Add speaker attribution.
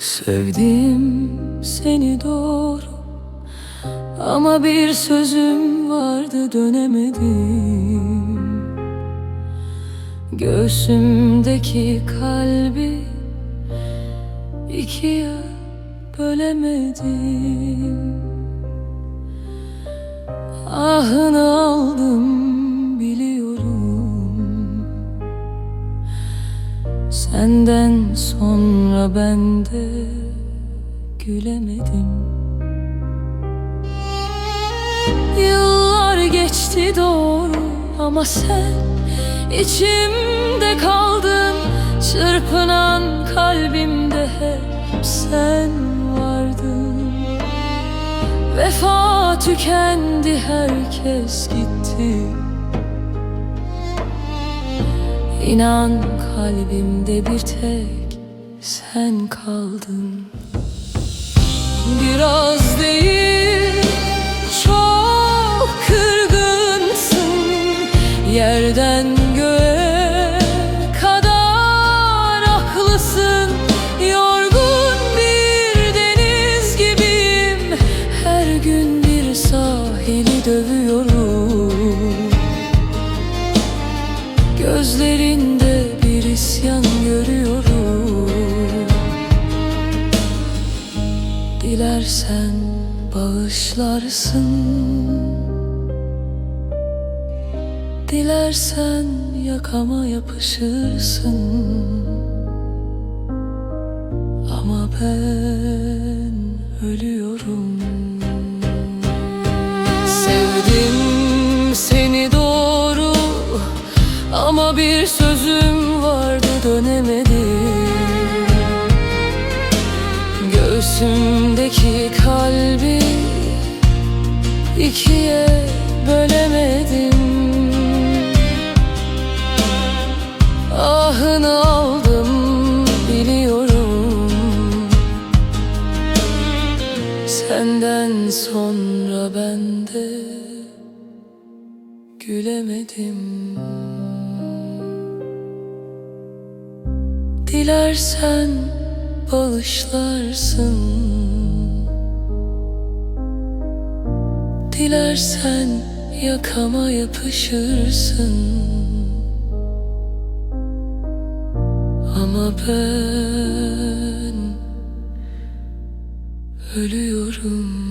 Speaker 1: Sevdim seni doğru. Ama bir sözüm vardı dönemedim. Göğsümdeki kalbi ikiye bölemedim. Ahını Senden sonra ben de gülemedim. Yıllar geçti doğru ama sen içimde kaldın. Çırpınan kalbimde hep sen vardın. Vefa tükendi herkes gitti İnan kalbimde bir tek sen kaldın. Biraz değil Gözlerinde bir isyan görüyorum. Dilersen bağışlarsın. Dilersen yakama yapışırsın. Ama ben ölüyorum Ama bir sözüm vardı dönemedim. Göğsümdeki kalbi ikiye bölemedim. Ahını aldım biliyorum. Senden sonra ben de gülemedim Dilersen bağışlarsın. Dilersen yakama yapışırsın. Ama ben ölüyorum